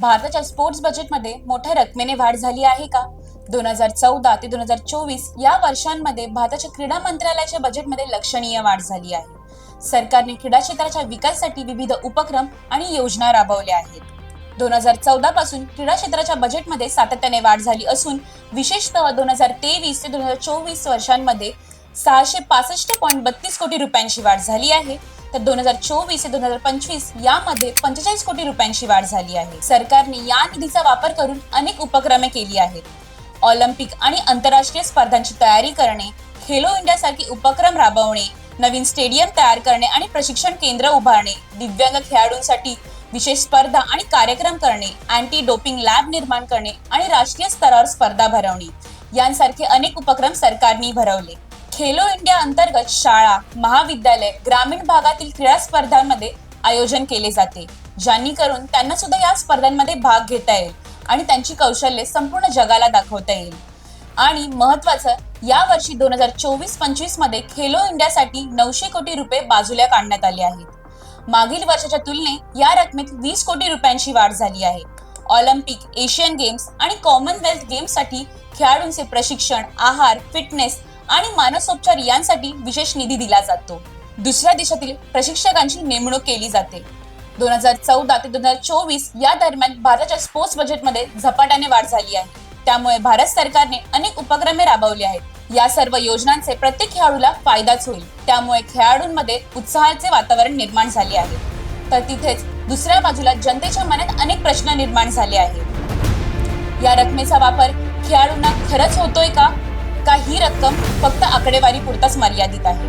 भारताच्या स्पोर्ट्स बजेटमध्ये मोठ्या रकमेने वाढ झाली आहे का? दोन हजार चौदा ते दोन हजार चोवीस या वर्षांमध्ये भारताच्या क्रीडा मंत्रालयाच्या बजेटमध्ये लक्षणीय वाढ झाली आहे. सरकारने क्रीडा क्षेत्राच्या विकासासाठी विविध उपक्रम आणि योजना राबवल्या आहेत. दोन हजार चौदा पासून क्रीडा क्षेत्राच्या बजेटमध्ये सातत्याने वाढ झाली असून विशेषतः दोन हजार तेवीस ते दोन हजार चोवीस वर्षांमध्ये सहाशे पासष्ट पॉईंट बत्तीस कोटी रुपयांची वाढ झाली आहे. तर दोन हजार चोवीस ते दोन हजार पंचवीस यामध्ये पंचेचाळीस कोटी रुपयांची वाढ झाली आहे. सरकारने या निधीचा वापर करून अनेक उपक्रमे केली आहेत. ऑलिम्पिक आणि आंतरराष्ट्रीय स्पर्धांची तयारी करणे खेलो इंडिया सारखे उपक्रम राबवणे नवीन स्टेडियम तयार करणे आणि प्रशिक्षण केंद्र उभारणे दिव्यांग खेळाडूंसाठी विशेष स्पर्धा आणि कार्यक्रम करणे अँटी डोपिंग लॅब निर्माण करणे आणि राष्ट्रीय स्तरावर स्पर्धा भरवणे. यांसारखे अनेक उपक्रम सरकारने भरवले. खेलो इंडिया अंतर्गत शाळा महाविद्यालय ग्रामीण भागातील क्रीडा स्पर्धांमध्ये आयोजन केले जाते ज्यांनी करून त्यांना सुद्धा या स्पर्धांमध्ये भाग घेता येईल आणि त्यांची कौशल्ये संपूर्ण जगाला दाखवता येईल. आणि महत्वाचं या वर्षी दोन हजार चोवीस पंचवीसमध्ये खेलो इंडियासाठी नऊशे कोटी रुपये बाजूला काढण्यात आले आहेत. मागील वर्षाच्या तुलनेत या रकमेत वीस कोटी रुपयांची वाढ झाली आहे. ऑलिम्पिक एशियन गेम्स आणि कॉमनवेल्थ गेम्ससाठी खेळाडूंचे प्रशिक्षण आहार फिटनेस आणि मानसोपचार यांसाठी विशेष निधी दिला जातो. दुसऱ्या देशातील प्रशिक्षकांची नेमणूक केली जाते. दोन हजार चौदा ते दोन हजार चोवीस या दरम्यान भारताच्या स्पोर्ट्स बजेटमध्ये झपाट्याने वाढ झाली आहे. त्यामुळे भारत सरकारने अनेक उपक्रमे राबवली आहेत. या सर्व योजनांचे प्रत्येक खेळाडूला फायदाच होईल. त्यामुळे खेळाडूंमध्ये उत्साहाचे वातावरण निर्माण झाले आहे. तर तिथेच दुसऱ्या बाजूला जनतेच्या मनात अनेक प्रश्न निर्माण झाले आहेत. या रकमेचा वापर खेळाडूंना खरंच होतोय का? का ही रक्कम फक्त आकडेवारी पुरताच मर्यादित आहे?